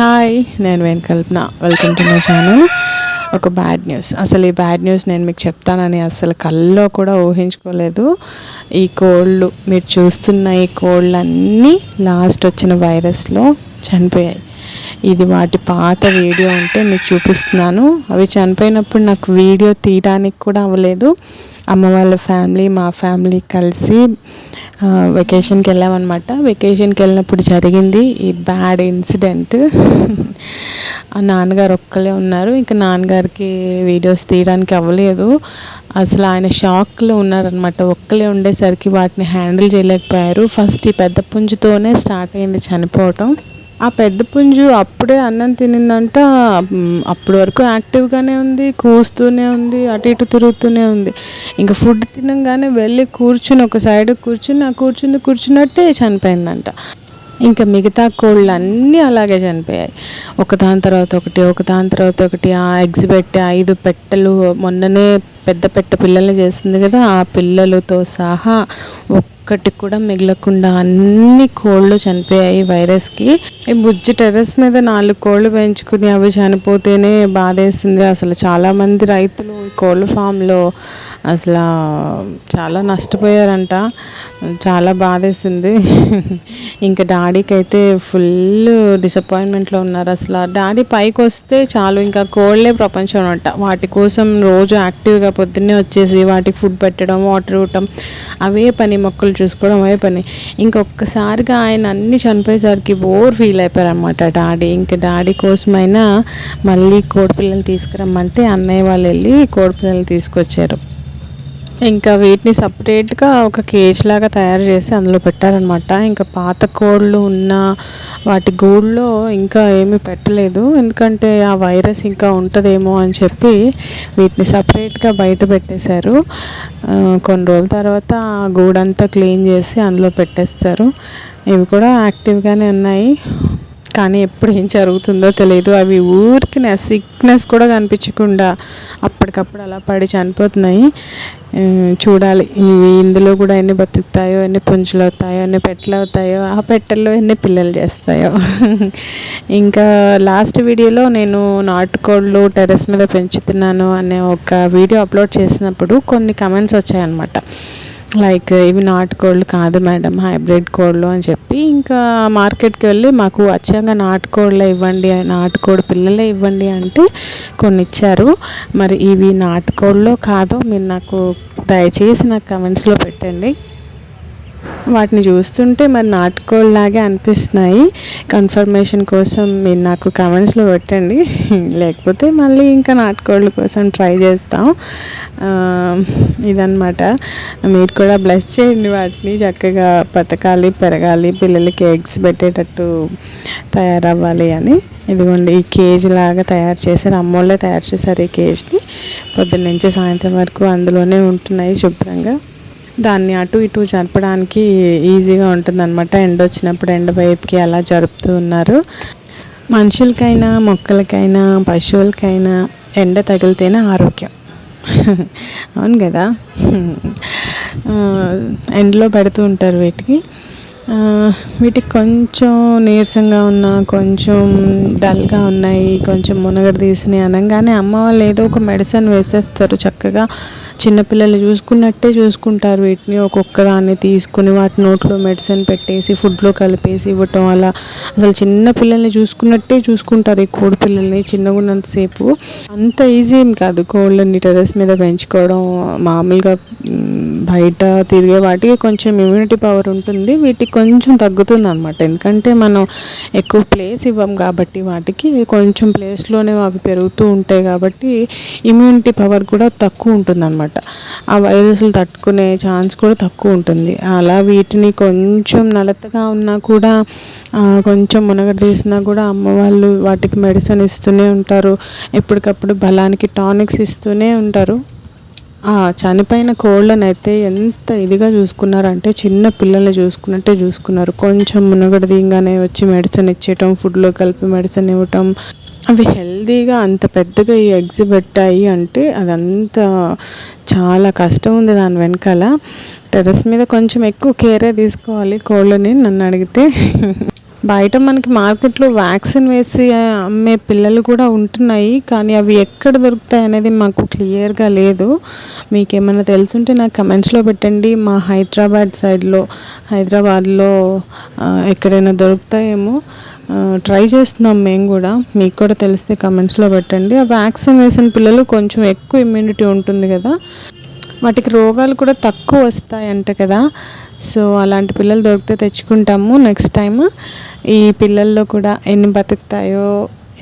Hi నేను వెంకల్పన welcome to my channel ఒక బ్యాడ్ న్యూస్ అసలు ఈ బ్యాడ్ న్యూస్ నేను మీకు చెప్తానని అసలు కల్లో కూడా ఊహించుకోలేదు. ఈ కోళ్ళు మీరు చూస్తున్న ఈ కోళ్ళన్నీ లాస్ట్ వచ్చిన వైరస్లో చనిపోయాయి. ఇది వాటి పాత వీడియో ఉంటే మీకు చూపిస్తున్నాను. అవి చనిపోయినప్పుడు నాకు వీడియో తీయడానికి కూడా అవ్వలేదు. అమ్మ వాళ్ళ ఫ్యామిలీ మా ఫ్యామిలీ కలిసి వెకేషన్కి వెళ్ళామన్నమాట వెకేషన్కి వెళ్ళినప్పుడు జరిగింది ఈ బ్యాడ్ ఇన్సిడెంట్ ఆ నాన్నగారు ఒక్కలే ఉన్నారు. ఇంకా నాన్నగారికి వీడియోస్ తీయడానికి అవ్వలేదు. అసలు ఆయన షాక్లో ఉన్నారనమాట ఒక్కలే ఉండేసరికి వాటిని హ్యాండిల్ చేయలేకపోయారు. ఫస్ట్ ఈ పెద్ద పుంజుతోనే స్టార్ట్ అయింది చనిపోవటం. ఆ పెద్ద పుంజు అప్పుడే అన్నం తినిందంట. అప్పటి వరకు యాక్టివ్గానే ఉంది కూస్తూనే ఉంది అటు ఇటు తిరుగుతూనే ఉంది. ఇంకా ఫుడ్ తినగానే వెళ్ళి కూర్చుని ఒక సైడ్ కూర్చుని ఆ కూర్చుంది కూర్చున్నట్టే చనిపోయిందంట. ఇంకా మిగతా కోళ్ళు అన్నీ అలాగే చనిపోయాయి. ఒకదాని తర్వాత ఒకటి ఒకదాని తర్వాత ఒకటి ఆ ఎగ్జిబిట్ ఐదు పెట్టెలు మొన్ననే పెద్ద పెట్ట పిల్లలు చేసింది కదా ఆ పిల్లలతో సహా ఒక్కటి కూడా మిగలకుండా అన్ని కోళ్ళు చనిపోయాయి వైరస్కి. ఈ బుజ్జి టెర్రస్ మీద నాలుగు కోళ్ళు పెంచుకుని అవి చనిపోతేనే బాధేసింది. అసలు చాలామంది రైతులు ఈ కోళ్ళ ఫామ్లో అసలు చాలా నష్టపోయారంట. చాలా బాధేసింది. ఇంకా డాడీకి అయితే ఫుల్ డిసప్పాయింట్మెంట్లో ఉన్నారు అసలు. డాడీ పైకి వస్తే చాలు ఇంకా కోళ్ళే ప్రపంచం అంట. వాటి కోసం రోజు యాక్టివ్గా పొద్దున్నే వచ్చేసి వాటికి ఫుడ్ పెట్టడం వాటర్ ఇవ్వటం అవే పని మొక్కలు చూసుకోవడం అవే పని. ఇంకొకసారిగా ఆయన అన్ని చనిపోయేసరికి బోర్ ఫీల్ అయిపోయారనమాట డాడీ. ఇంకా డాడీ కోసమైనా మళ్ళీ కోడిపిల్లలు తీసుకురమ్మంటే అన్నయ్య వాళ్ళు వెళ్ళి కోడిపిల్లలు తీసుకొచ్చారు. ఇంకా వీటిని సపరేట్గా ఒక కేజ్ లాగా తయారు చేసి అందులో పెట్టారనమాట. ఇంకా పాత కోళ్ళు ఉన్న వాటి గూళ్ళో ఇంకా ఏమీ పెట్టలేదు. ఎందుకంటే ఆ వైరస్ ఇంకా ఉంటుందేమో అని చెప్పి వీటిని సపరేట్గా బయట పెట్టేశారు. కొన్ని రోజుల తర్వాత ఆ గూడంతా క్లీన్ చేసి అందులో పెట్టేస్తారు. ఇవి కూడా యాక్టివ్గానే ఉన్నాయి. కానీ ఎప్పుడు ఏం జరుగుతుందో తెలియదు. అవి ఊరికి సిక్నెస్ కూడా కనిపించకుండా అప్పటికప్పుడు అలా పడి చనిపోతున్నాయి. చూడాలి. ఇవి ఇందులో కూడా ఎన్ని బతుకుతాయో ఎన్ని పుంజులు అవుతాయో ఎన్ని పెట్టెలు అవుతాయో ఆ పెట్టెల్లో ఎన్ని పిల్లలు చేస్తాయో. ఇంకా లాస్ట్ వీడియోలో నేను నాటుకోళ్ళు టెర్రస్ మీద పెంచుతున్నాను అనే ఒక వీడియో అప్లోడ్ చేసినప్పుడు కొన్ని కమెంట్స్ వచ్చాయన్నమాట. లైక్ uh, ఇవి నాటుకోళ్ళు కాదు మేడం హైబ్రిడ్ కోళ్ళు అని చెప్పి ఇంకా మార్కెట్కి వెళ్ళి మాకు అచ్చంగా నాటుకోళ్ళే ఇవ్వండి నాటుకోడి పిల్లలే ఇవ్వండి అంటే కొన్ని ఇచ్చారు మరి ఇవి నాటుకోళ్ళలో కాదో మీరు నాకు దయచేసి నాకు కమెంట్స్లో పెట్టండి. వాటిని చూస్తుంటే మరి నాటుకోళ్ళలాగే అనిపిస్తున్నాయి. కన్ఫర్మేషన్ కోసం మీరు నాకు కమెంట్స్లో పెట్టండి. లేకపోతే మళ్ళీ ఇంకా నాటుకోళ్ళ కోసం ట్రై చేస్తాం. ఇదనమాట మీరు కూడా బ్లెస్ చేయండి వాటిని. చక్కగా బతకాలి పెరగాలి పిల్లలకి ఎగ్స్ పెట్టేటట్టు తయారవ్వాలి అని. ఇదిగోండి ఈ కేజ్ లాగా తయారు చేశారు. అమ్మోళ్ళే తయారు చేశారు ఈ కేజ్ని పొద్దున్న నుంచి సాయంత్రం వరకు అందులోనే ఉంటున్నాయి శుభ్రంగా. దాన్ని అటు ఇటు జరపడానికి ఈజీగా ఉంటుందన్నమాట. ఎండ వచ్చినప్పుడు ఎండ వైపుకి అలా జరుపుతూ ఉన్నారు. మనుషులకైనా మొక్కలకైనా పశువులకైనా ఎండ తగిలితేనే ఆరోగ్యం. అవును కదా? ఎండలో పెడుతూ ఉంటారు వీటికి. వీటికి కొంచెం నీరసంగా ఉన్న కొంచెం డల్గా ఉన్నాయి కొంచెం మునగడ తీసినాయి అనగానే అమ్మ వాళ్ళు ఏదో ఒక మెడిసిన్ వేసేస్తారు చక్కగా. చిన్నపిల్లలు చూసుకున్నట్టే చూసుకుంటారు వీటిని. ఒక్కొక్క దాన్ని తీసుకుని వాటి నోట్లో మెడిసిన్ పెట్టేసి ఫుడ్లో కలిపేసి ఇవ్వటం అలా. అసలు చిన్న పిల్లల్ని చూసుకున్నట్టే చూసుకుంటారు ఈ కోడి పిల్లల్ని చిన్నగా ఉన్నంతసేపు అంత ఈజీ ఏం కాదు కోళ్ళని టెరెస్ మీద పెంచుకోవడం. మామూలుగా బయట తిరిగే వాటికి కొంచెం ఇమ్యూనిటీ పవర్ ఉంటుంది. వీటికి కొంచెం తగ్గుతుంది అనమాట ఎందుకంటే మనం ఎక్కువ ప్లేస్ ఇవ్వం కాబట్టి వాటికి కొంచెం ప్లేస్లోనే అవి పెరుగుతూ ఉంటాయి కాబట్టి ఇమ్యూనిటీ పవర్ కూడా తక్కువ ఉంటుంది అనమాట ఆ వైరస్లు తట్టుకునే ఛాన్స్ కూడా తక్కువ ఉంటుంది. అలా వీటిని కొంచెం నలతగా ఉన్నా కూడా కొంచెం మునగడ తీసినా కూడా అమ్మ వాళ్ళు వాటికి మెడిసిన్ ఇస్తూనే ఉంటారు. ఎప్పటికప్పుడు బలానికి టానిక్స్ ఇస్తూనే ఉంటారు. చనిపోయిన కోళ్ళను అయితే ఎంత ఇదిగా చూసుకున్నారంటే చిన్న పిల్లల్ని చూసుకున్నట్టే చూసుకున్నారు. కొంచెం మునగడ దిగానే వచ్చి మెడిసిన్ ఇచ్చేయటం ఫుడ్లో కలిపి మెడిసిన్ ఇవ్వటం. అవి హెల్దీగా అంత పెద్దగా ఈ ఎగ్స్ పెట్టాయి అంటే అదంతా చాలా కష్టం ఉంది దాని వెనకాల. టెర్రస్ మీద కొంచెం ఎక్కువ కేరే తీసుకోవాలి కోళ్ళని నన్ను అడిగితే. బయట మనకి మార్కెట్లో వ్యాక్సిన్ వేసి అమ్మే పిల్లలు కూడా ఉంటున్నాయి. కానీ అవి ఎక్కడ దొరుకుతాయి అనేది మాకు క్లియర్గా లేదు. మీకు ఏమైనా తెలుసుంటే నాకు కమెంట్స్లో పెట్టండి. మా హైదరాబాద్ సైడ్లో హైదరాబాద్లో ఎక్కడైనా దొరుకుతాయేమో. ట్రై చేస్తున్నాం మేము కూడా. మీకు కూడా తెలిస్తే కమెంట్స్లో పెట్టండి. ఆ వ్యాక్సిన్ వేసిన పిల్లలు కొంచెం ఎక్కువ ఇమ్యూనిటీ ఉంటుంది కదా. వాటికి రోగాలు కూడా తక్కువ వస్తాయంట కదా. సో అలాంటి పిల్లలు దొరికితే తెచ్చుకుంటాము నెక్స్ట్ టైం ఈ పిల్లల్లో కూడా ఎన్ని బతుకుతాయో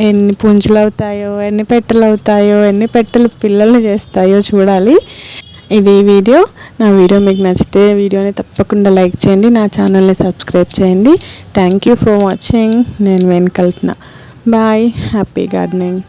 ఎన్ని పుంజులు అవుతాయో ఎన్ని పెట్టెలు అవుతాయో ఎన్ని పెట్టెలు పిల్లల్ని చేస్తాయో చూడాలి. ఇది వీడియో. నా వీడియో మీకు నచ్చితే వీడియోని తప్పకుండా లైక్ చేయండి నా ఛానల్ని సబ్స్క్రైబ్ చేయండి. Thank you for watching. నేను వెనుకల్పన బాయ్. Happy gardening.